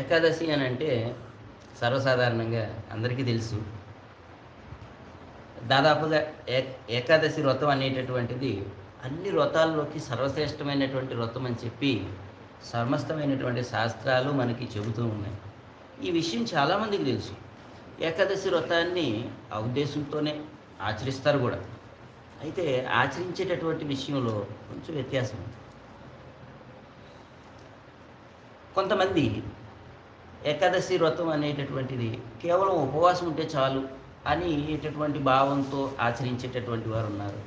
ఏకాదశి అని అంటే సర్వసాధారణంగా అందరికీ తెలుసు. దాదాపుగా ఏ ఏకాదశి వ్రతం అనేటటువంటిది అన్ని వ్రతాల్లోకి సర్వశ్రేష్టమైనటువంటి వ్రతం అని చెప్పి సమస్తమైనటువంటి శాస్త్రాలు మనకి చెబుతూ ఉన్నాయి. ఈ విషయం చాలామందికి తెలుసు. ఏకాదశి వ్రతాన్ని ఆ ఉద్దేశంతోనే ఆచరిస్తారు కూడా. అయితే ఆచరించేటటువంటి విషయంలో కొంచెం వ్యత్యాసం ఉంది. కొంతమంది ఏకాదశి వ్రతం అనేటటువంటిది కేవలం ఉపవాసం ఉంటే చాలు అని అనేటటువంటి భావంతో ఆచరించేటటువంటి వారు ఉన్నారు.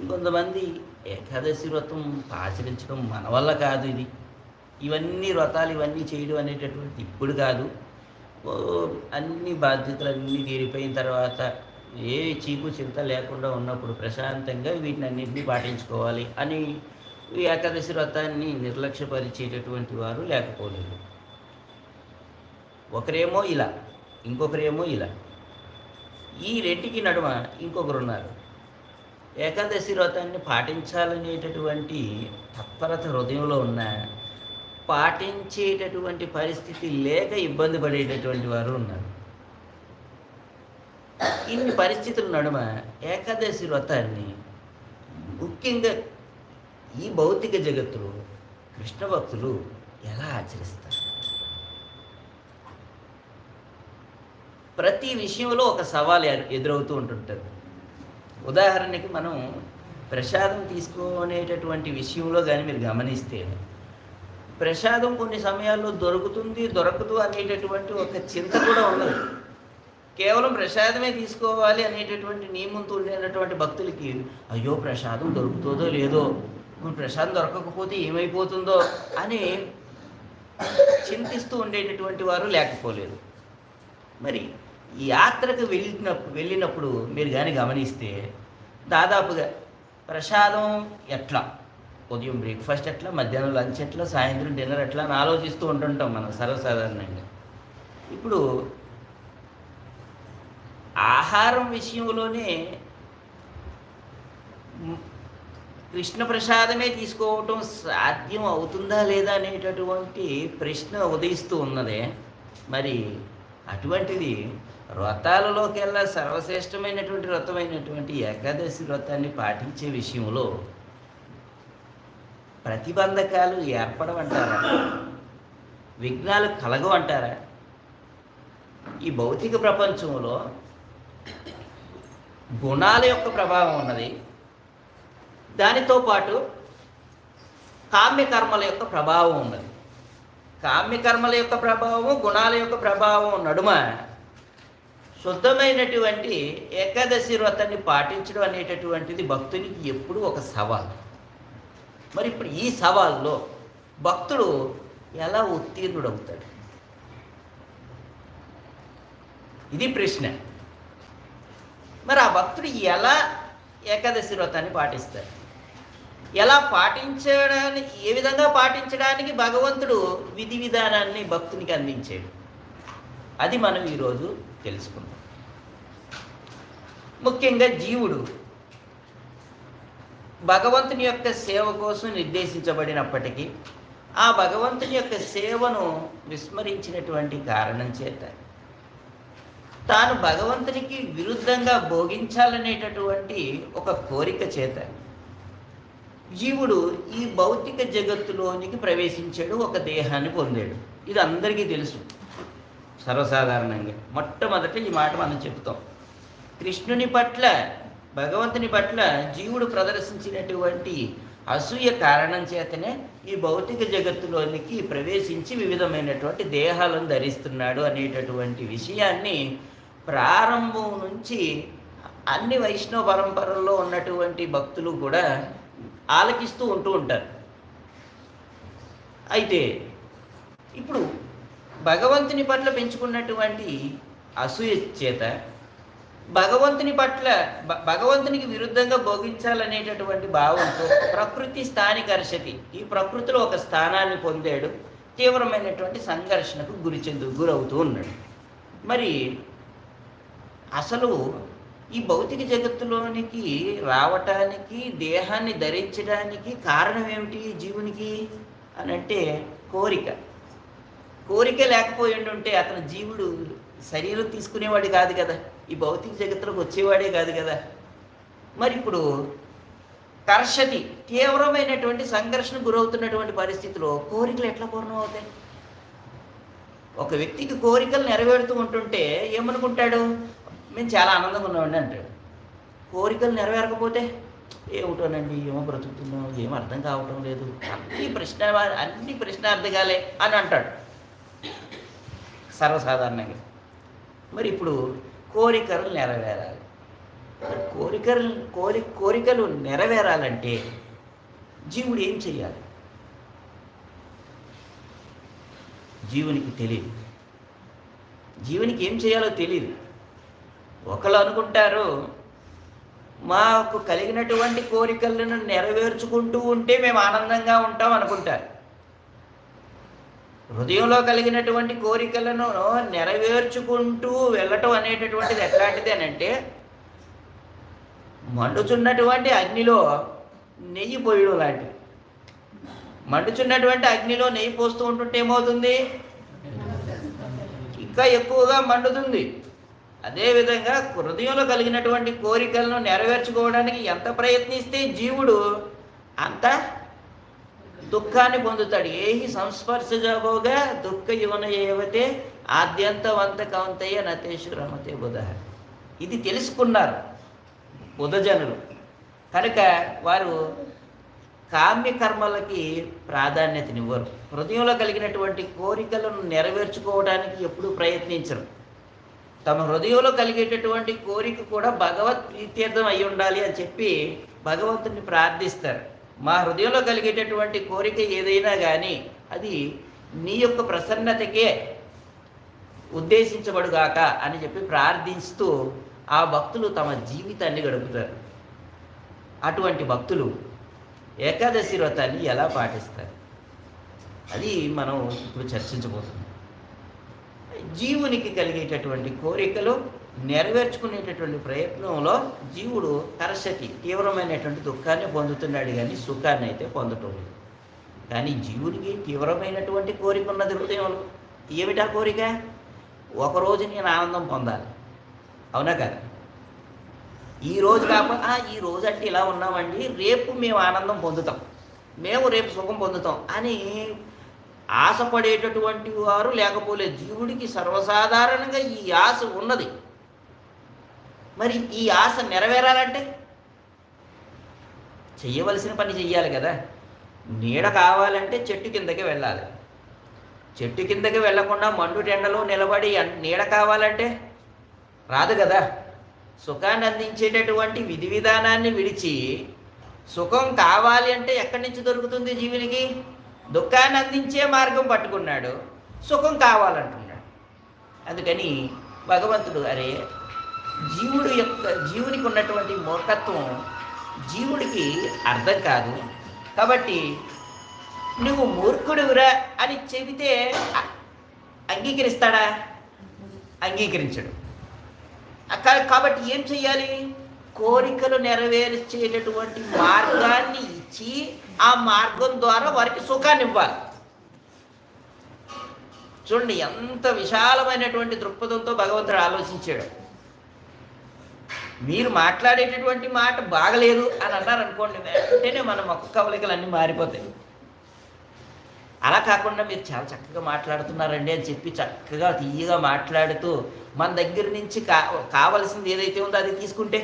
ఇంకొంతమంది ఏకాదశి వ్రతం ఆచరించడం మన వల్ల కాదు ఇది. ఇవన్నీ వ్రతాలు ఇవన్నీ చేయడం అనేటటువంటి ఇప్పుడు కాదు. ఓ, అన్ని బాధ్యతలు అన్నీ తీరిపోయిన తర్వాత ఏ చీపు చింత లేకుండా ఉన్నప్పుడు ప్రశాంతంగా వీటిని అన్నింటినీ పాటించుకోవాలి అని ఏకాదశి వ్రతాన్ని నిర్లక్ష్యపరిచేటటువంటి వారు లేకపోలేదు. ఒకరేమో ఇలా ఇంకొకరేమో ఇలా. ఈ రెంటికి నడుమ ఇంకొకరు ఉన్నారు ఏకాదశి వ్రతాన్ని పాటించాలనేటటువంటి తత్పరత హృదయంలో ఉన్న పాటించేటటువంటి పరిస్థితి లేక ఇబ్బంది పడేటటువంటి వారు ఉన్నారు. ఇన్ని పరిస్థితుల నడుమ ఏకాదశి వ్రతాన్ని ముఖ్యంగా ఈ భౌతిక జగత్తులో కృష్ణ భక్తులు ఎలా ఆచరిస్తారు? ప్రతి విషయంలో ఒక సవాల్ ఎదురవుతూ ఉంటుంటుంది. ఉదాహరణకి మనం ప్రసాదం తీసుకునేటటువంటి విషయంలో కానీ మీరు గమనిస్తే ప్రసాదం కొన్ని సమయాల్లో దొరుకుతుంది దొరకదు అనేటటువంటి ఒక చింత కూడా ఉండదు. కేవలం ప్రసాదమే తీసుకోవాలి అనేటటువంటి నియమంతో ఉండేటటువంటి భక్తులకి అయ్యో ప్రసాదం దొరుకుతుందో లేదో ప్రసాదం దొరకకపోతే ఏమైపోతుందో అని చింతిస్తూ ఉండేటటువంటి వారు లేకపోలేదు. మరి ఈ యాత్రకు వెళ్ళినప్పుడు వెళ్ళినప్పుడు మీరు కానీ గమనిస్తే దాదాపుగా ప్రసాదం ఎట్లా? ఉదయం బ్రేక్ఫాస్ట్ ఎట్లా? మధ్యాహ్నం లంచ్ ఎట్లా? సాయంత్రం డిన్నర్ ఎట్లా? అని ఆలోచిస్తూ ఉంటుంటాం మనం సర్వసాధారణంగా. ఇప్పుడు ఆహారం విషయంలోనే కృష్ణ ప్రసాదమే తీసుకోవటం సాధ్యం అవుతుందా లేదా అనేటటువంటి ప్రశ్న ఉదయిస్తూ ఉన్నదే. మరి అటువంటిది వ్రతాలలోకెల్లా సర్వశ్రేష్టమైనటువంటి వ్రతమైనటువంటి ఏకాదశి వ్రతాన్ని పాటించే విషయంలో ప్రతిబంధకాలు ఏర్పడమంటారా? విఘ్నాలు కలగవంటారా ఈ భౌతిక ప్రపంచంలో గుణాల యొక్క ప్రభావం ఉన్నది. దానితో పాటు కామ్యకర్మల యొక్క ప్రభావం ఉన్నది. కామ్యకర్మల యొక్క ప్రభావం గుణాల యొక్క ప్రభావం నడుమ శుద్ధమైనటువంటి ఏకాదశి వ్రతాన్ని పాటించడం అనేటటువంటిది భక్తునికి ఎప్పుడూ ఒక సవాల్. మరి ఇప్పుడు ఈ సవాల్లో భక్తుడు ఎలా ఉత్తీర్ణుడు అవుతాడు? ఇది ప్రశ్న. మరి ఆ భక్తుడు ఎలా ఏకాదశి వ్రతాన్ని పాటిస్తాడు? ఎలా పాటించడానికి ఏ విధంగా పాటించడానికి భగవంతుడు విధి విధానాన్ని భక్తునికి అందించాడు? అది మనం ఈరోజు తెలుసుకుందాం. ముఖ్యంగా జీవుడు. భగవంతుని యొక్క సేవ కోసం నిర్దేశించబడినప్పటికీ ఆ భగవంతుని యొక్క సేవను విస్మరించినటువంటి కారణం చేత తాను భగవంతునికి విరుద్ధంగా భోగించాలనేటటువంటి ఒక కోరిక చేత జీవుడు ఈ భౌతిక జగత్తులోనికి ప్రవేశించాడు ఒక దేహాన్ని పొందాడు. ఇది అందరికీ తెలుసు. సర్వసాధారణంగా. మొట్టమొదట ఈ మాట మనం చెప్తాం కృష్ణుని పట్ల భగవంతుని పట్ల జీవుడు ప్రదర్శించినటువంటి అసూయ కారణం చేతనే ఈ భౌతిక జగత్తులోనికి ప్రవేశించి వివిధమైనటువంటి దేహాలను ధరిస్తున్నాడు అనేటటువంటి విషయాన్ని ప్రారంభం నుంచి అన్ని వైష్ణవ పరంపరల్లో ఉన్నటువంటి భక్తులు కూడా ఆలకిస్తూ ఉంటూ ఉంటారు. అయితే ఇప్పుడు భగవంతుని పట్ల పెంచుకున్నటువంటి అసూయ చేత భగవంతుని పట్ల భ- భగవంతునికి విరుద్ధంగా భోగించాలనేటటువంటి భావంతో ప్రకృతి స్థానికర్షతి. ఈ ప్రకృతిలో ఒక స్థానాన్ని పొందాడు. తీవ్రమైనటువంటి సంఘర్షణకు గురి చెందు గురవుతూ ఉన్నాడు. మరి అసలు ఈ భౌతిక జగత్తులోనికి రావటానికి దేహాన్ని ధరించడానికి కారణం ఏమిటి జీవునికి? అని అంటే కోరిక. కోరిక లేకపోయి ఉంటే అతను జీవుడు శరీరం తీసుకునేవాడు కాదు కదా. ఈ భౌతిక జగత్తులోకి వచ్చేవాడే కాదు కదా. మరి ఇప్పుడు కర్షతి తీవ్రమైనటువంటి సంఘర్షణ గురవుతున్నటువంటి పరిస్థితిలో కోరికలు ఎట్లా పూర్ణం అవుతాయి? ఒక వ్యక్తికి కోరికలు నెరవేరుతూ ఉంటుంటే ఏమనుకుంటాడు? మేము చాలా ఆనందంగా ఉన్నామండి అంటాడు. కోరికలు నెరవేరకపోతే ఏమిటోనండి? ఏమో బ్రతుకుతున్నాం ఏం అర్థం కావటం లేదు. అన్ని ప్రశ్న అన్ని ప్రశ్న అర్థగాలే అని అంటాడు. సర్వసాధారణంగా. మరి ఇప్పుడు కోరికలు నెరవేరాలి. కోరికలు కోరి కోరికలు నెరవేరాలంటే జీవుడు ఏం చేయాలి జీవునికి తెలియదు. జీవునికి ఏం చేయాలో తెలియదు. ఒకళ్ళు అనుకుంటారు మాకు కలిగినటువంటి కోరికలను నెరవేర్చుకుంటూ ఉంటే మేము ఆనందంగా ఉంటాం అనుకుంటారు. హృదయంలో కలిగినటువంటి కోరికలను నెరవేర్చుకుంటూ వెళ్ళటం అనేటటువంటిది ఎట్లాంటిది అని అంటే మండుచున్నటువంటి అగ్నిలో నెయ్యి పోయడం లాంటిది. మండుచున్నటువంటి అగ్నిలో నెయ్యి పోస్తూ ఉంటుంటే ఏమవుతుంది? ఇంకా ఎక్కువగా మండుతుంది. అదేవిధంగా హృదయంలో కలిగినటువంటి కోరికలను నెరవేర్చుకోవడానికి ఎంత ప్రయత్నిస్తే జీవుడు అంత దుఃఖాన్ని పొందుతాడు. ఏహి సంస్పర్శజోగా దుఃఖ యువన ఏవతే ఆద్యంతవంత కవంతయ్య నతేషు రమతే బుధ. ఇది తెలుసుకున్నారు బుధజనులు. కనుక వారు కామ్య కర్మలకి ప్రాధాన్యతనివ్వరు. హృదయంలో కలిగినటువంటి కోరికలను నెరవేర్చుకోవడానికి ఎప్పుడూ ప్రయత్నించరు. తమ హృదయంలో కలిగేటటువంటి కోరిక కూడా భగవత్ ప్రీత్యర్థం అయి ఉండాలి అని చెప్పి భగవంతుని ప్రార్థిస్తారు. మా హృదయంలో కలిగేటటువంటి కోరిక ఏదైనా కానీ అది నీ యొక్క ప్రసన్నతకే ఉద్దేశించబడుగాక అని చెప్పి ప్రార్థిస్తూ ఆ భక్తులు తమ జీవితాన్ని గడుపుతారు. అటువంటి భక్తులు ఏకాదశి వ్రతాన్ని ఎలా పాటిస్తారు? అది మనం ఇప్పుడు చర్చించబోతున్నాం. జీవునికి కలిగేటటువంటి కోరికలు నెరవేర్చుకునేటటువంటి ప్రయత్నంలో జీవుడు తరసతి తీవ్రమైనటువంటి దుఃఖాన్ని పొందుతున్నాడు కానీ సుఖాన్ని అయితే పొందటం లేదు. కానీ జీవుడికి తీవ్రమైనటువంటి కోరిక ఉన్నది హృదయంలో. ఏమిటా కోరిక? ఒకరోజు నేను ఆనందం పొందాలి. అవునా కదా? ఈ రోజు కాకపోతే ఈ రోజు అంటే ఇలా ఉన్నామండి రేపు మేము ఆనందం పొందుతాం. మేము రేపు సుఖం పొందుతాం అని ఆశపడేటటువంటి వారు లేకపోలేదు జీవుడికి సర్వసాధారణంగా ఈ ఆశ ఉన్నది. మరి ఈ ఆశ నెరవేరాలంటే? చెయ్యవలసిన పని చెయ్యాలి కదా. నీడ కావాలంటే చెట్టు కిందకి వెళ్ళాలి. చెట్టు కిందకి వెళ్ళకుండా మండు టెండలో నిలబడి నీడ కావాలంటే రాదు కదా. సుఖాన్ని అందించేటటువంటి విధి విధానాన్ని విడిచి సుఖం కావాలి అంటే ఎక్కడి నుంచి దొరుకుతుంది జీవునికి? దుఃఖాన్ని అందించే మార్గం పట్టుకున్నాడు. సుఖం కావాలంటున్నాడు. అందుకని భగవంతుడు అరే జీవుడు యొక్క జీవునికి ఉన్నటువంటి మూర్ఖత్వం జీవుడికి అర్థం కాదు. కాబట్టి నువ్వు మూర్ఖుడురా అని చెబితే అంగీకరిస్తాడా? అంగీకరించడు. అక్క- కాబట్టి ఏం చెయ్యాలి? కోరికలు నెరవేర్చేటటువంటి మార్గాన్ని ఇచ్చి ఆ మార్గం ద్వారా వారికి సుఖాన్ని ఇవ్వాలి. చూడండి ఎంత విశాలమైనటువంటి దృక్పథంతో భగవంతుడు ఆలోచించాడు. మీరు మాట్లాడేటటువంటి మాట బాగలేదు అని అన్నారు అనుకోండి వెంటనే మన మొక్క కవలికలు అన్నీ మారిపోతాయి. అలా కాకుండా మీరు చాలా చక్కగా మాట్లాడుతున్నారండి అని చెప్పి చక్కగా తీయగా మాట్లాడుతూ మన దగ్గర నుంచి కా కావలసింది ఏదైతే ఉందో అది తీసుకుంటే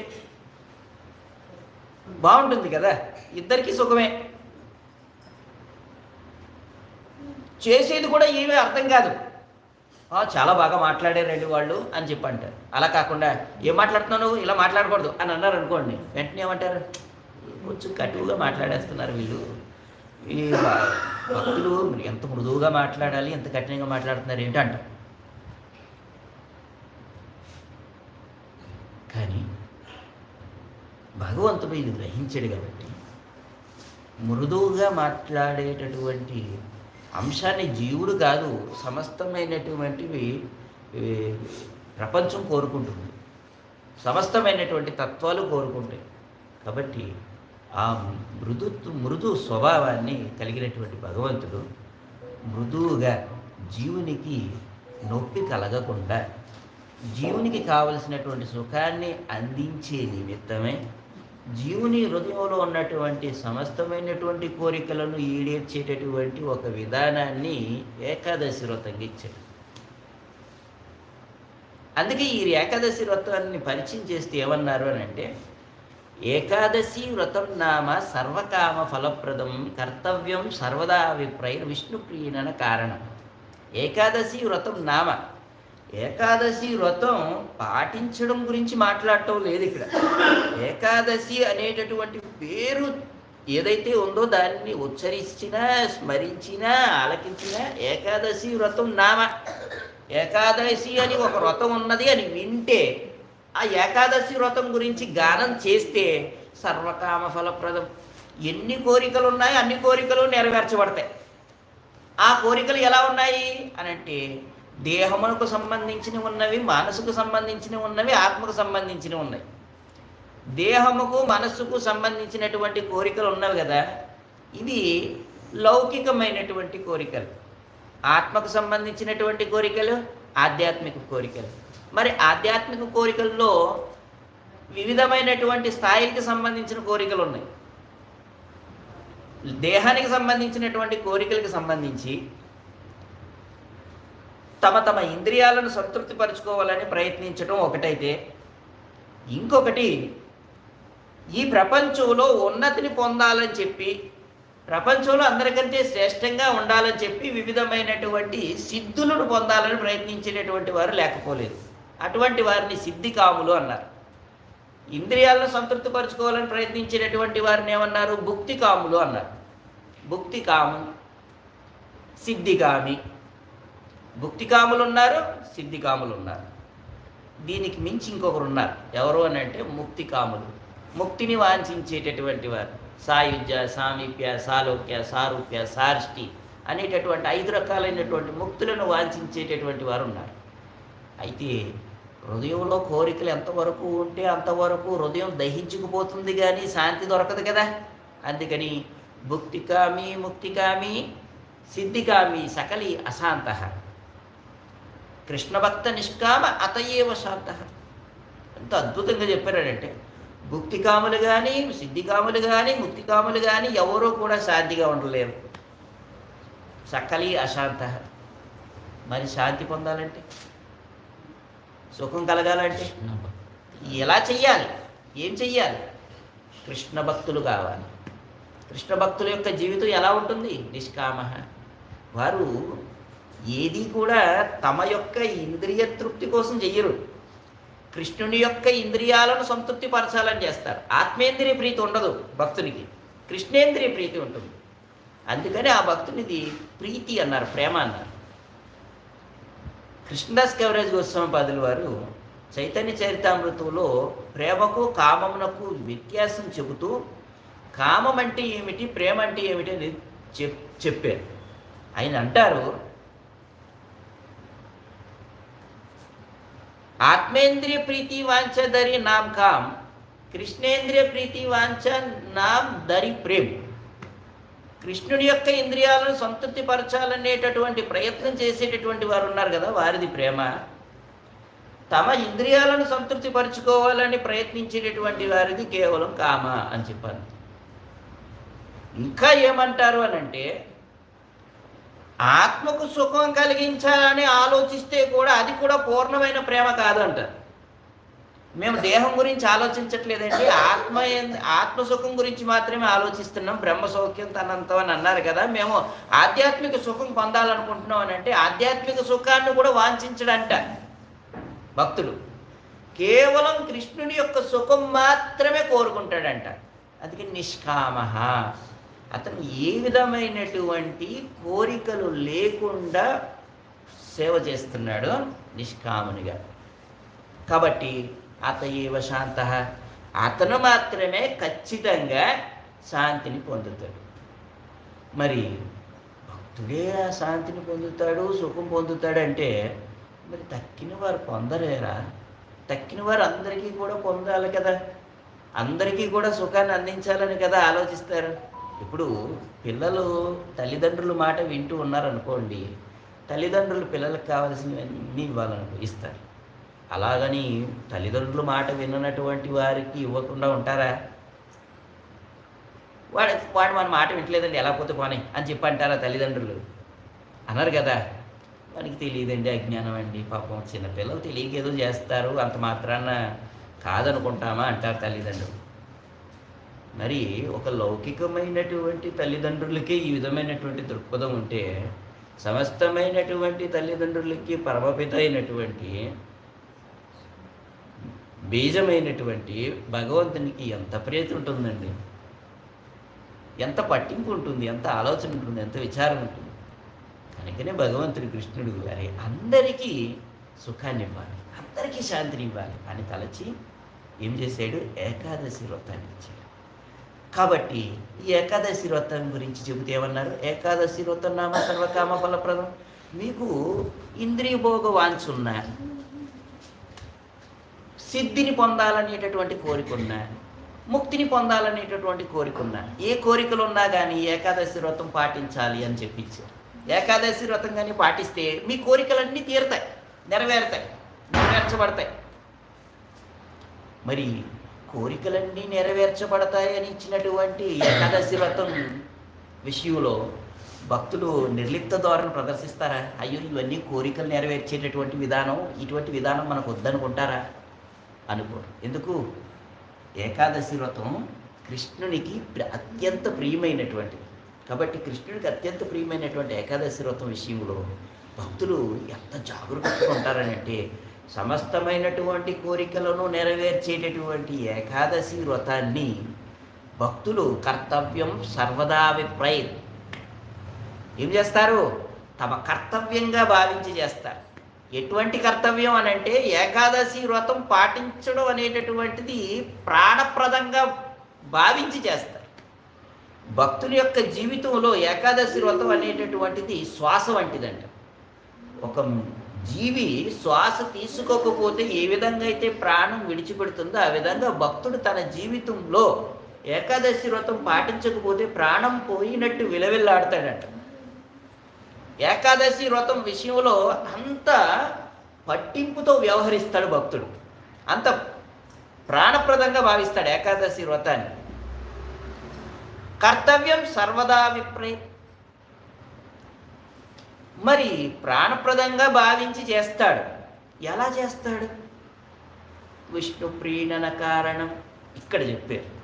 బాగుంటుంది కదా. ఇద్దరికీ సుఖమే. చేసేది కూడా ఏమీ అర్థం కాదు. చాలా బాగా మాట్లాడారండి వాళ్ళు అని చెప్పి అంటారు అలా కాకుండా ఏం మాట్లాడుతున్నావు నువ్వు? ఇలా మాట్లాడకూడదు అని అన్నారు అనుకోండి. వెంటనే ఏమంటారు? కొంచెం కటువుగా మాట్లాడేస్తున్నారు వీళ్ళు. ఈ భక్తులు ఎంత మృదువుగా మాట్లాడాలి? ఎంత కఠినంగా మాట్లాడుతున్నారు? ఏంటి అంటారు. కానీ భగవంతుడు ఇది గ్రహించాడు కాబట్టి మృదువుగా మాట్లాడేటటువంటి అంశాన్ని జీవుడు కాదు సమస్తమైనటువంటివి ప్రపంచం కోరుకుంటుంది. సమస్తమైనటువంటి తత్వాలు కోరుకుంటాయి. కాబట్టి ఆ మృదు మృదు స్వభావాన్ని కలిగినటువంటి భగవంతుడు మృదువుగా జీవునికి నొప్పి కలగకుండా జీవునికి కావలసినటువంటి సుఖాన్ని అందించే నిమిత్తమే జీవుని హృదయంలో ఉన్నటువంటి సమస్తమైనటువంటి కోరికలను ఈడేర్చేటటువంటి ఒక విధానాన్ని ఏకాదశి వ్రతంగా ఇచ్చాడు. అందుకే ఈ ఏకాదశి వ్రతాన్ని పరిచయం చేస్తే ఏమన్నారు అని అంటే ఏకాదశి వ్రతం నామ సర్వకామ ఫలప్రదం కర్తవ్యం సర్వదా విప్రయ విష్ణుప్రియన కారణం. ఏకాదశి వ్రతం నామ. ఏకాదశి వ్రతం పాటించడం గురించి మాట్లాడటం లేదు ఇక్కడ. ఏకాదశి అనేటటువంటి పేరు ఏదైతే ఉందో దాన్ని ఉచ్చరించినా స్మరించినా ఆలకించినా ఏకాదశి వ్రతం నామ. ఏకాదశి అని ఒక వ్రతం ఉన్నది అని వింటే ఆ ఏకాదశి వ్రతం గురించి గానం చేస్తే సర్వకామ ఫలప్రదం. ఎన్ని కోరికలు ఉన్నాయో అన్ని కోరికలు నెరవేర్చబడతాయి. ఆ కోరికలు ఎలా ఉన్నాయి అని అంటే దేహమునకు సంబంధించినవి ఉన్నవి మనసుకు సంబంధించినవి ఉన్నవి ఆత్మకు సంబంధించినవి ఉన్నాయి. దేహముకు మనస్సుకు సంబంధించినటువంటి కోరికలు ఉన్నవి కదా ఇవి లౌకికమైనటువంటి కోరికలు. ఆత్మకు సంబంధించినటువంటి కోరికలు ఆధ్యాత్మిక కోరికలు. మరి ఆధ్యాత్మిక కోరికల్లో వివిధమైనటువంటి స్థాయికి సంబంధించిన కోరికలు ఉన్నాయి. దేహానికి సంబంధించినటువంటి కోరికలకు సంబంధించి తమ తమ ఇంద్రియాలను సంతృప్తిపరచుకోవాలని ప్రయత్నించడం ఒకటైతే ఇంకొకటి ఈ ప్రపంచంలో ఉన్నతిని పొందాలని చెప్పి ప్రపంచంలో అందరికంటే శ్రేష్టంగా ఉండాలని చెప్పి వివిధమైనటువంటి సిద్ధులను పొందాలని ప్రయత్నించేటటువంటి వారు లేకపోలేదు. అటువంటి వారిని సిద్ధికాములు అన్నారు. ఇంద్రియాలను సంతృప్తిపరచుకోవాలని ప్రయత్నించేటటువంటి వారిని ఏమన్నారు? భుక్తి కాములు అన్నారు. భుక్తి కాము సిద్ధికామి భుక్తి కాములు ఉన్నారు సిద్ధికాములు ఉన్నారు దీనికి మించి ఇంకొకరు ఉన్నారు ఎవరు అని అంటే ముక్తి కాములు ముక్తిని వాంఛించేటటువంటి వారు. సాయుధ్య సామీప్య సాలోక్య సారూప్య సారిష్టి అనేటటువంటి ఐదు రకాలైనటువంటి ముక్తులను వాంఛించేటటువంటి వారు ఉన్నారు అయితే హృదయంలో కోరికలు ఎంతవరకు ఉంటే అంతవరకు హృదయం దహించుకుపోతుంది కానీ శాంతి దొరకదు కదా. అందుకని భుక్తికామి ముక్తికామి సిద్ధికామి సకలి అశాంత. కృష్ణభక్త నిష్కామ అతయేవ శాంత ఎంత అద్భుతంగా చెప్పారంటే భుక్తికాములు కానీ సిద్ధికాములు కానీ ముక్తికాములు కానీ ఎవరూ కూడా శాంతిగా ఉండలేరు. సకలి అశాంత. మరి శాంతి పొందాలంటే? సుఖం కలగాలంటే? ఎలా చెయ్యాలి? ఏం చెయ్యాలి? కృష్ణ భక్తులు కావాలి. కృష్ణ భక్తుల యొక్క జీవితం ఎలా ఉంటుంది? నిష్కామ వారు ఏది కూడా తమ యొక్క ఇంద్రియ తృప్తి కోసం చెయ్యరు. కృష్ణుని యొక్క ఇంద్రియాలను సంతృప్తి పరచాలని చేస్తారు. ఆత్మేంద్రియ ప్రీతి ఉండదు భక్తునికి. కృష్ణేంద్రియ ప్రీతి ఉంటుంది. అందుకని ఆ భక్తునిది ప్రీతి అన్నారు ప్రేమ అన్నారు. కృష్ణదాస్ కవరేజ్ గోస్వామి పాదులు వారు చైతన్య చరితామృతంలో ప్రేమకు కామమునకు వ్యత్యాసం చెబుతూ కామం అంటే ఏమిటి ప్రేమ అంటే ఏమిటి అని చెప్ చెప్పారు. ఆయన అంటారు ఆత్మేంద్రియ ప్రీతి వాంఛ దరి నామ్ కామ్ కృష్ణేంద్రియ ప్రీతి వాంఛ నామ్ దరి ప్రేమ్ కృష్ణుడి యొక్క ఇంద్రియాలను సంతృప్తి పరచాలనేటటువంటి ప్రయత్నం చేసేటటువంటి వారు ఉన్నారు కదా వారిది ప్రేమ. తమ ఇంద్రియాలను సంతృప్తి పరుచుకోవాలని ప్రయత్నించేటటువంటి వారిది కేవలం కామ అని చెప్పాను ఇంకా ఏమంటారు అని అంటే ఆత్మకు సుఖం కలిగించాలని ఆలోచిస్తే కూడా అది కూడా పూర్ణమైన ప్రేమ కాదు అంటారు మేము దేహం గురించి ఆలోచించట్లేదండి. ఆత్మ ఆత్మ సుఖం గురించి మాత్రమే ఆలోచిస్తున్నాం. బ్రహ్మ సౌఖ్యం తనంతం అని అన్నారు కదా. మేము ఆధ్యాత్మిక సుఖం పొందాలనుకుంటున్నాం అని అంటే ఆధ్యాత్మిక సుఖాన్ని కూడా వాంఛించడంట భక్తులు. కేవలం కృష్ణుని యొక్క సుఖం మాత్రమే కోరుకుంటాడంట. అందుకే నిష్కామ అతను ఏ విధమైనటువంటి కోరికలు లేకుండా సేవ చేస్తున్నాడు నిష్కామునిగా. కాబట్టి అతయేవ శాంత. అతను మాత్రమే ఖచ్చితంగా శాంతిని పొందుతాడు. మరి భక్తుడే ఆ శాంతిని పొందుతాడు సుఖం పొందుతాడంటే మరి తక్కిన వారు పొందలేరా? తక్కిన వారు అందరికీ కూడా పొందాలి కదా. అందరికీ కూడా సుఖాన్ని అందించాలని కదా ఆలోచిస్తారు. ఇప్పుడు పిల్లలు తల్లిదండ్రుల మాట వింటూ ఉన్నారనుకోండి తల్లిదండ్రులు పిల్లలకు కావాల్సినవన్నీ ఇవ్వాలను ఇస్తారు అలాగని తల్లిదండ్రుల మాట విన్నటువంటి వారికి ఇవ్వకుండా ఉంటారా? వాడు వాడు మన మాట వింటలేదండి ఎలా పోతే పోనీ అని చెప్పి అంటారా తల్లిదండ్రులు? అన్నారు కదా మనకి తెలియదండి అజ్ఞానం అండి పాపం చిన్నపిల్లలు తెలియక ఏదో చేస్తారు అంత మాత్రాన కాదనుకుంటామా అంటారు తల్లిదండ్రులు. మరి ఒక లౌకికమైనటువంటి తల్లిదండ్రులకి ఈ విధమైనటువంటి దృక్పథం ఉంటే సమస్తమైనటువంటి తల్లిదండ్రులకి పరమపిత అయినటువంటి బీజమైనటువంటి భగవంతునికి ఎంత ప్రీతి ఉంటుందండి? ఎంత పట్టింపు ఉంటుంది? ఎంత ఆలోచన ఉంటుంది? ఎంత విచారం ఉంటుంది? కనుకనే భగవంతుడు కృష్ణుడు గారి అందరికీ సుఖాన్ని ఇవ్వాలి. అందరికీ శాంతిని ఇవ్వాలి. అని తలచి ఏం చేశాడు? ఏకాదశి వ్రతాన్ని ఇచ్చాడు. కాబట్టి ఈ ఏకాదశి వ్రతం గురించి చెబితే ఏమన్నారు? ఏకాదశి వ్రతం నామ సర్వకామ ఫలప్రదం. మీకు ఇంద్రియ భోగ వాంచున్నా సిద్ధిని పొందాలనేటటువంటి కోరిక ఉన్నా ముక్తిని పొందాలనేటటువంటి కోరిక ఉన్నా ఏ కోరికలు ఉన్నా కానీ ఏకాదశి వ్రతం పాటించాలి అని చెప్పించారు ఏకాదశి వ్రతం కానీ పాటిస్తే మీ కోరికలన్నీ తీరుతాయి నెరవేరుతాయి నెరవేర్చబడతాయి. మరి కోరికలన్నీ నెరవేర్చబడతాయని ఇచ్చినటువంటి ఏకాదశి వ్రతం విషయంలో భక్తులు నిర్లిప్త ధోరణి ప్రదర్శిస్తారా? అయ్యో ఇవన్నీ కోరికలు నెరవేర్చేటటువంటి విధానం ఇటువంటి విధానం మనకు వద్దనుకుంటారా? అనుకోరు ఎందుకు? ఏకాదశి వ్రతం కృష్ణునికి ప్ర- అత్యంత ప్రియమైనటువంటిది. కాబట్టి కృష్ణుడికి అత్యంత ప్రియమైనటువంటి ఏకాదశి వ్రతం విషయంలో భక్తులు ఎంత జాగరూకతగా ఉంటారనంటే సమస్తమైనటువంటి కోరికలను నెరవేర్చేటటువంటి ఏకాదశి వ్రతాన్ని భక్తులు కర్తవ్యం సర్వదా విప్రయత్ ఏం చేస్తారు? తమ కర్తవ్యంగా భావించి చేస్తారు. ఎటువంటి కర్తవ్యం అని అంటే ఏకాదశి వ్రతం పాటించడం అనేటటువంటిది ప్రాణప్రదంగా భావించి చేస్తారు. భక్తుల యొక్క జీవితంలో ఏకాదశి వ్రతం అనేటటువంటిది శ్వాస వంటిదంట. ఒక జీవి శ్వాస తీసుకోకపోతే ఏ విధంగా అయితే ప్రాణం విడిచిపెడుతుందో ఆ విధంగా భక్తుడు తన జీవితంలో ఏకాదశి వ్రతం పాటించకపోతే ప్రాణం పోయినట్టు విలవిల్లాడతాడట. ఏకాదశి వ్రతం విషయంలో అంత పట్టింపుతో వ్యవహరిస్తాడు భక్తుడు. అంత ప్రాణప్రదంగా భావిస్తాడు ఏకాదశి వ్రతాన్ని. కర్తవ్యం సర్వదా విప్రే మరి ప్రాణప్రదంగా భావించి చేస్తాడు. ఎలా చేస్తాడు? విష్ణు ప్రీణన కారణం ఇక్కడ చెప్పారు.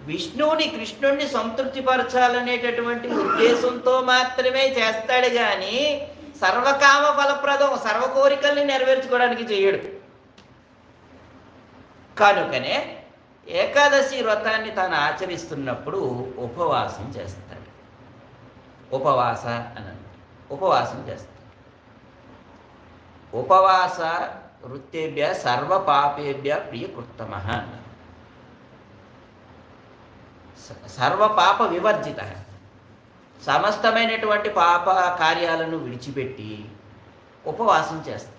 విష్ణువుని కృష్ణుణ్ణి సంతృప్తిపరచాలనేటటువంటి ఉద్దేశంతో మాత్రమే చేస్తాడు కానీ సర్వకామ ఫలప్రదం సర్వ కోరికల్ని నెరవేర్చుకోవడానికి చేయడు. కనుకనే ఏకాదశి వ్రతాన్ని తాను ఆచరిస్తున్నప్పుడు ఉపవాసం చేస్తాడు. ఉపవాస అని అంటారు. ఉపవాసం చేస్తారు. ఉపవాస వృత్తేభ్య సర్వ పాపేభ్య ప్రియకృత్తమ. సర్వ పాప వివర్జిత. సమస్తమైనటువంటి పాప కార్యాలను విడిచిపెట్టి ఉపవాసం చేస్తాడు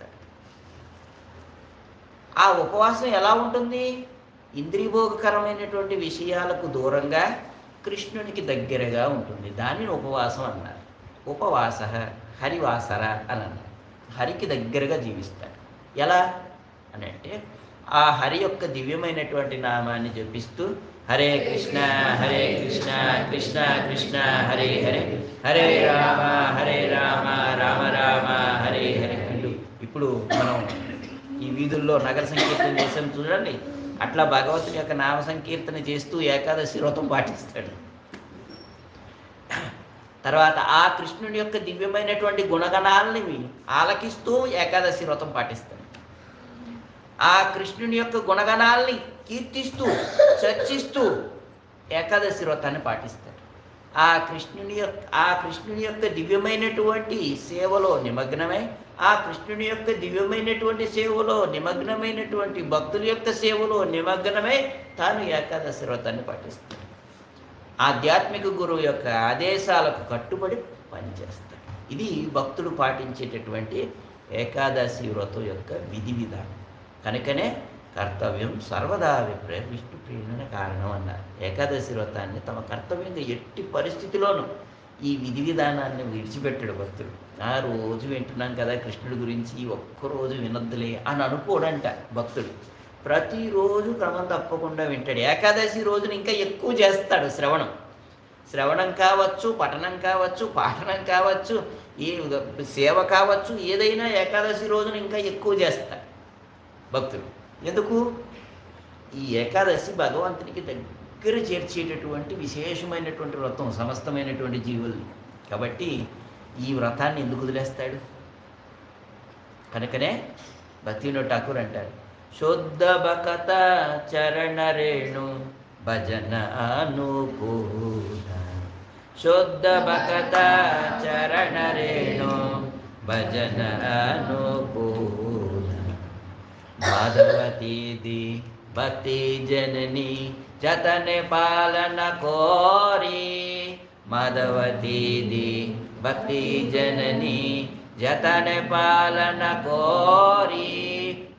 ఆ ఉపవాసం ఎలా ఉంటుంది? ఇంద్రియభోగకరమైనటువంటి విషయాలకు దూరంగా కృష్ణునికి దగ్గరగా ఉంటుంది. దానిని ఉపవాసం అన్నారు. ఉపవాస హరివాసర అని అన్నారు హరికి దగ్గరగా జీవిస్తాడు. ఎలా? అని అంటే ఆ హరి యొక్క దివ్యమైనటువంటి నామాన్ని జపిస్తూ హరే కృష్ణ హరే కృష్ణ కృష్ణ కృష్ణ హరే హరే హరే రామ హరే రామ రామ రామ హరే హరే. అంటూ ఇప్పుడు మనం ఈ వీధుల్లో నగర సంకీర్తన చేసాం చూడండి. అట్లా భగవంతుని యొక్క నామ సంకీర్తన చేస్తూ ఏకాదశి వ్రతం పాటిస్తాడు. తర్వాత ఆ కృష్ణుని యొక్క దివ్యమైనటువంటి గుణగణాలని ఆలకిస్తూ ఏకాదశి వ్రతం పాటిస్తాడు. ఆ కృష్ణుని యొక్క గుణగణాలని కీర్తిస్తూ చర్చిస్తూ ఏకాదశి వ్రతాన్ని పాటిస్తాడు. ఆ కృష్ణుని యొక్క ఆ కృష్ణుని యొక్క దివ్యమైనటువంటి సేవలో నిమగ్నమై ఆ కృష్ణుని యొక్క దివ్యమైనటువంటి సేవలో నిమగ్నమైనటువంటి భక్తుల యొక్క సేవలో నిమగ్నమై తాను ఏకాదశి వ్రతాన్ని పాటిస్తాడు. ఆధ్యాత్మిక గురువు యొక్క ఆదేశాలకు కట్టుబడి పనిచేస్తాడు. ఇది భక్తుడు పాటించేటటువంటి ఏకాదశి వ్రతం యొక్క విధి విధానం. కనుకనే కర్తవ్యం సర్వదా విప్రయ. విష్ణు ప్రేరణ కారణం అన్నారు ఏకాదశి వ్రతాన్ని తమ కర్తవ్యంగా ఎట్టి పరిస్థితిలోనూ ఈ విధి విధానాన్ని విడిచిపెట్టడు భక్తుడు. ఆ రోజు వింటున్నాం కదా కృష్ణుడి గురించి ఒక్కరోజు వినొద్దులే అని అనుకోడంట భక్తుడు. ప్రతిరోజు క్రమం తప్పకుండా వింటాడు. ఏకాదశి రోజున ఇంకా ఎక్కువ చేస్తాడు శ్రవణం. శ్రవణం కావచ్చు పఠనం కావచ్చు పాఠనం కావచ్చు ఏ సేవ కావచ్చు ఏదైనా ఏకాదశి రోజున ఇంకా ఎక్కువ చేస్తాడు భక్తులు ఎందుకు? ఈ ఏకాదశి భగవంతునికి దగ్గర చేర్చేటటువంటి విశేషమైనటువంటి వ్రతం సమస్తమైనటువంటి జీవులు. కాబట్టి ఈ వ్రతాన్ని ఎందుకు వదిలేస్తాడు? కనుకనే భక్తిలో ఠాకూర్ అంటారు ಶುದ್ಧ ಭಕತ ಚರಣರೇಣು ಭಜನ ಅನುಕೂಲ ಶುದ್ಧ ಭಕತ ಚರಣರೇಣು ಭಜನ ಅನುಕೂಲ ಮಾಧವತೀದಿ ಭಕ್ತಿ ಜನನಿ ಜತನೆ ಪಾಲನ ಕೋರಿ ಮಾಧವತೀದಿ ಭಕ್ತಿ ಜನನಿ ಜತನೆ ಪಾಲನ ಕೋರಿ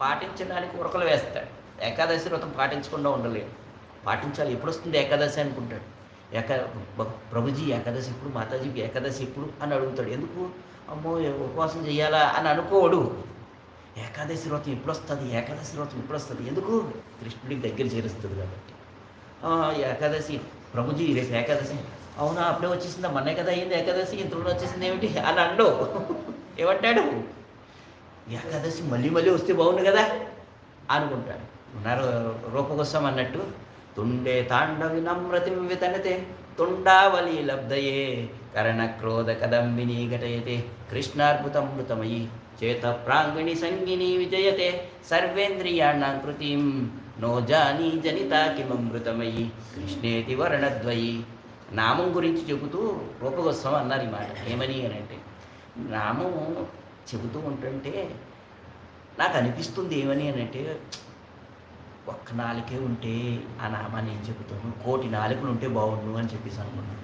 పాటించడానికి ఉరకలు వేస్తాడు. ఏకాదశి వ్రతం పాటించకుండా ఉండలేడు. పాటించాలి. ఎప్పుడు వస్తుంది ఏకాదశి అనుకుంటాడు. ఏకా ప్రభుజీ ఏకాదశి ఇప్పుడు మాతాజీ ఏకాదశి ఎప్పుడు అని అడుగుతాడు. ఎందుకు? అమ్మో ఉపవాసం చేయాలా అని అనుకోడు. ఏకాదశి వ్రతం ఎప్పుడు వస్తుంది ఏకాదశి వ్రతం ఎప్పుడు వస్తుంది ఎందుకు? కృష్ణుడికి దగ్గర చేరుస్తుంది కాబట్టి. ఏకాదశి ప్రభుజీ రేపు ఏకాదశి. అవునా? అప్పుడే వచ్చేసిందా మొన్నే కదా అయింది ఏకాదశి ఇంతలో వచ్చేసింది ఏమిటి అని అండవు ఏమంటాడు? ఏకాదశి మళ్ళీ మళ్ళీ వస్తే బాగుండు కదా అనుకుంటాడు ఉన్నారు రూపకోసం అన్నట్టు తుండే తాండవి నమ్రతి వితనతే తుండావలి లబ్ధయే కరణ క్రోధ కదంబిని ఘటయతే కృష్ణార్భుతమృతమయి చేత ప్రాంగిణి సంగిని విజయతే సర్వేంద్రియాణాం కృతిం నో జానీ జనితా కిమమృతమయి కృష్ణేతి వర్ణద్వయి. నామం గురించి చెబుతూ రూపగోత్సవం అన్నారు ఈ మాట. ఏమని అని అంటే నామం చెబుతూ ఉంటుంటే నాకు అనిపిస్తుంది ఏమని అంటే ఒక్క నాలుకే ఉంటే ఆ నామాన్ని ఏం చెబుతాను కోటి నాలుకలు ఉంటే బాగుండు అని చెప్పేసి అనుకున్నాను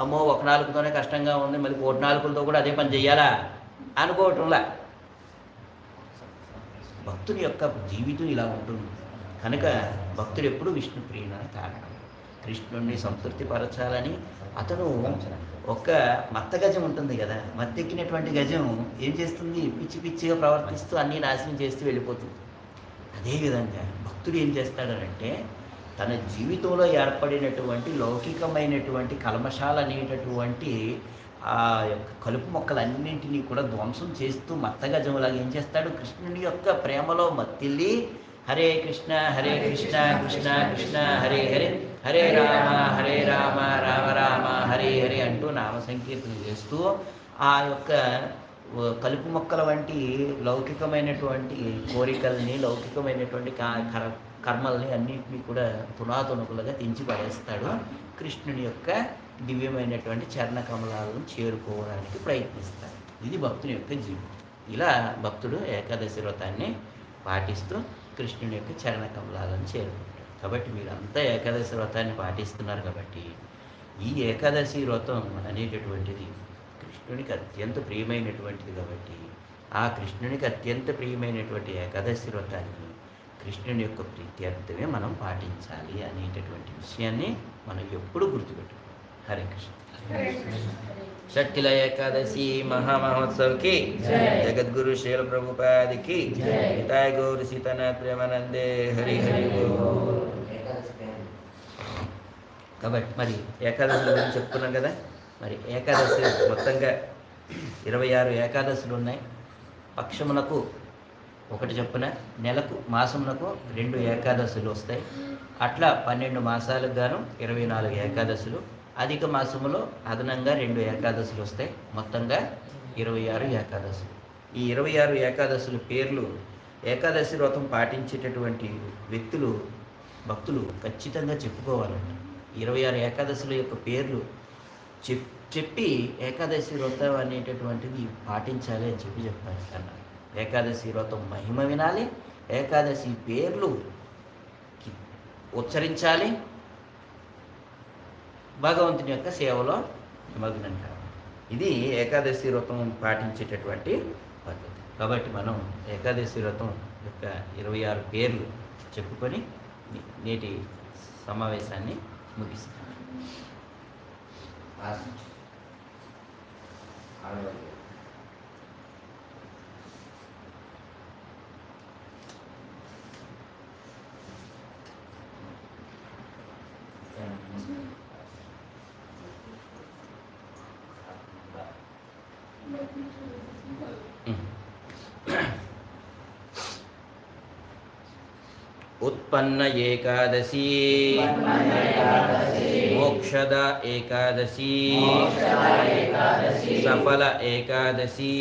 అమ్మో ఒక నాలుగుతోనే కష్టంగా ఉంది మళ్ళీ కోటి నాలుగులతో కూడా అదే పని చేయాలా అనుకోవటంలా. భక్తుని యొక్క జీవితం ఇలా ఉంటుంది. కనుక భక్తుడు ఎప్పుడు విష్ణు ప్రియున కారణం. కృష్ణుడిని సంతృప్తి పరచాలని అతను ఒక మత్త గజం ఉంటుంది కదా మత్తెక్కినటువంటి గజం ఏం చేస్తుంది? పిచ్చి పిచ్చిగా ప్రవర్తిస్తూ అన్నీ నాశనం చేస్తూ వెళ్ళిపోతుంది. అదేవిధంగా భక్తుడు ఏం చేస్తాడనంటే తన జీవితంలో ఏర్పడినటువంటి లౌకికమైనటువంటి కల్మషాలు అనేటటువంటి ఆ యొక్క కలుపు మొక్కలన్నింటినీ కూడా ధ్వంసం చేస్తూ మత్తగజములాగా ఏం చేస్తాడు? కృష్ణుని యొక్క ప్రేమలో మత్తిల్లి హరే కృష్ణ హరే కృష్ణ కృష్ణ కృష్ణ హరే హరే హరే రామ హరే రామ రామ రామ హరే హరే అంటూ నామ సంకీర్తన చేస్తూ ఆ యొక్క కలుపు మొక్కల వంటి లౌకికమైనటువంటి కోరికల్ని లౌకికమైనటువంటి కా- కర- కర్మల్ని అన్నింటినీ కూడా తునాతునకులుగా తెంచి పడేస్తాడు కృష్ణుని యొక్క దివ్యమైనటువంటి చరణ కమలాలను చేరుకోవడానికి ప్రయత్నిస్తాడు. ఇది భక్తుని యొక్క జీవితం. ఇలా భక్తుడు ఏకాదశి వ్రతాన్ని పాటిస్తూ కృష్ణుని యొక్క చరణ కమలాలను చేరుకుంటాడు. కాబట్టి మీరంతా ఏకాదశి వ్రతాన్ని పాటిస్తున్నారు కాబట్టి ఈ ఏకాదశి వ్రతం అనేటటువంటిది కృష్ణునికి అత్యంత ప్రియమైనటువంటిది కాబట్టి ఆ కృష్ణునికి అత్యంత ప్రియమైనటువంటి ఏకాదశి వ్రతాన్ని కృష్ణుని యొక్క ప్రీత్యర్థమే మనం పాటించాలి అనేటటువంటి విషయాన్ని మనం ఎప్పుడు గుర్తుపెట్టుకోవాలి. హరే కృష్ణ. షట్టిల ఏకాదశి మహామహోత్సవ్కి జగద్గురు శీల ప్రభుపాదికి హితాయ గౌరి సీతానాథ్ ప్రేమానందే హరి హరి. కాబట్టి మరి ఏకాదశి గురించి చెప్తున్నాం కదా? మరి ఏకాదశి మొత్తంగా ఇరవై ఆరు ఏకాదశులు ఉన్నాయి. పక్షమునకు ఒకటి చొప్పున నెలకు మాసమునకు రెండు ఏకాదశులు వస్తాయి. అట్లా పన్నెండు మాసాలకు గాను ఇరవై నాలుగు ఏకాదశులు అధిక మాసంలో అదనంగా రెండు ఏకాదశులు వస్తాయి. మొత్తంగా ఇరవై ఆరు ఏకాదశులు. ఈ ఇరవై ఆరు ఏకాదశుల పేర్లు ఏకాదశి వ్రతం పాటించేటటువంటి వ్యక్తులు భక్తులు ఖచ్చితంగా చెప్పుకోవాలంట ఇరవై ఆరు ఏకాదశుల యొక్క పేర్లు చెప్ చెప్పి ఏకాదశి వ్రతం అనేటటువంటిది పాటించాలి అని చెప్పి చెప్పారు అన్నారు ఏకాదశి వ్రతం మహిమ వినాలి ఏకాదశి పేర్లు ఉచ్చరించాలి భగవంతుని యొక్క సేవలో నిమగ్నం కావాలి. ఇది ఏకాదశి వ్రతం పాటించేటటువంటి పద్ధతి. కాబట్టి మనం ఏకాదశి వ్రతం యొక్క ఇరవై ఆరు పేర్లు చెప్పుకొని నేటి సమావేశాన్ని ముగిస్తాం. उत्पन्न एकादशी मोक्षद एकादशी सफल एकादशी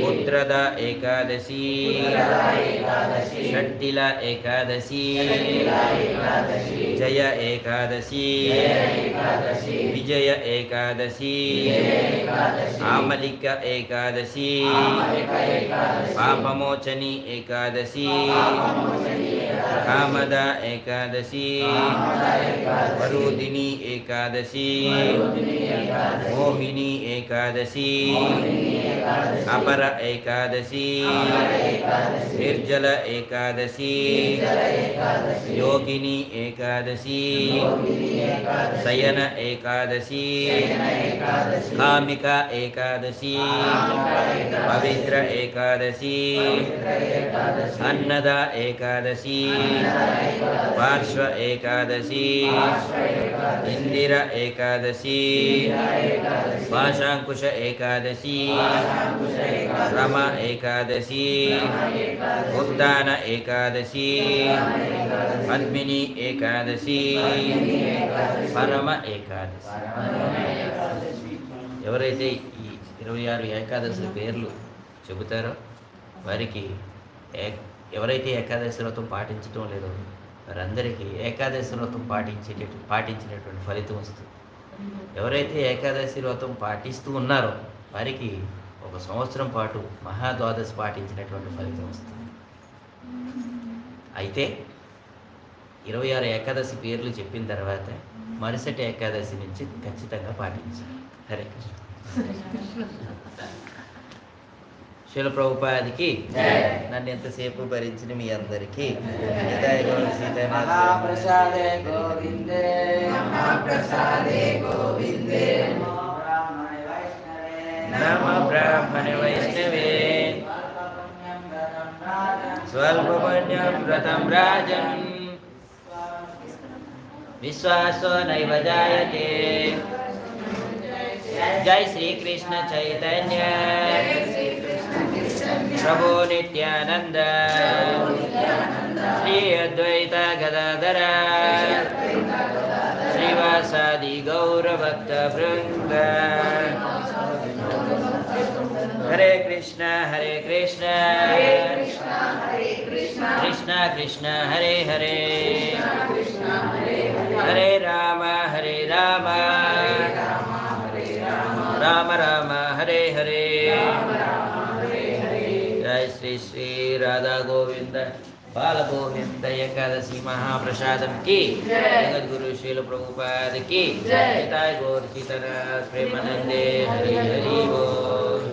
पुत्रद एकादशी षट्टिल एकादशी జయ ఏకాదశి. విజయ ఏకాదశి. ఆమలిక ఏకాదశి. పాపమోచని ఏకాదశి. ಕಾಮದ ಏಕಾದಶಿ. ವರುದಿನಿ ಏಕಾದಶಿ. ಮೋಹಿನಿ ಏಕಾದಶಿ. ಅಪರ ಏಕಾದಶಿ. ನಿರ್ಜಲ ಏಕಾದಶಿ. ಯೋಗಿನಿ ಏಕಾದಶಿ. ಶಯನ ಏಕಾದಶಿ. ಕಾಮಿಕ ಏಕಾದಶಿ. ಪವಿತ್ರ ಏಕಾದಶಿ. ಅನ್ನದ ಏಕಾದಶಿ. पार्श्व एकादशी इंदिर एकादशी पाशाङ्कुश एकादशी रमा एकादशी उत्तान एकादशी पद्मिनी एकादशी పరమ ఏకాదశి ఎవరైతే ఈ ఇరవై ఆరు ఏకాదశి పేర్లు చెబుతారో వారికి ఏ ఎవరైతే ఏకాదశి వ్రతం పాటించడం లేదో వారందరికీ ఏకాదశి వ్రతం పాటించేట పాటించినటువంటి ఫలితం వస్తుంది. ఎవరైతే ఏకాదశి వ్రతం పాటిస్తూ ఉన్నారో వారికి ఒక సంవత్సరం పాటు మహాద్వాదశి పాటించినటువంటి ఫలితం వస్తుంది. అయితే ఇరవై ఆరు ఏకాదశి పేర్లు చెప్పిన తర్వాత మరుసటి ఏకాదశి నుంచి ఖచ్చితంగా పాటించాలి. హరే కృష్ణ. శిలప్రభుపాదికి నన్ను ఎంతసేపు భరించిన మీ అందరికి. మహాప్రసాదే గోవిందే. మహాప్రసాదే గోవిందే. నమ బ్రాహ్మణ వైష్ణవే. స్వల్పపుణ్యం వ్రతం రాజం. విశ్వాసో నైవ జాయతే. జై శ్రీకృష్ణ చైతన్య ప్రభు నిత్యానంద శ్రీ అద్వైత గదాధర శ్రీవాసాది గౌరభక్త బృంద హరే కృష్ణ హరే కృష్ణ కృష్ణ కృష్ణ హరే హరే హరే రామ హరే రామ రామ రామ హరే హరే జయ శ్రీ శ్రీ రాధా గోవింద బాల గోవింద ఏకాదశి మహాప్రసాదం కి జగద్గురు శీల ప్రభుపాద కి జయ గౌర్ సీతారామ ప్రేమానందే హరి హరి బోల్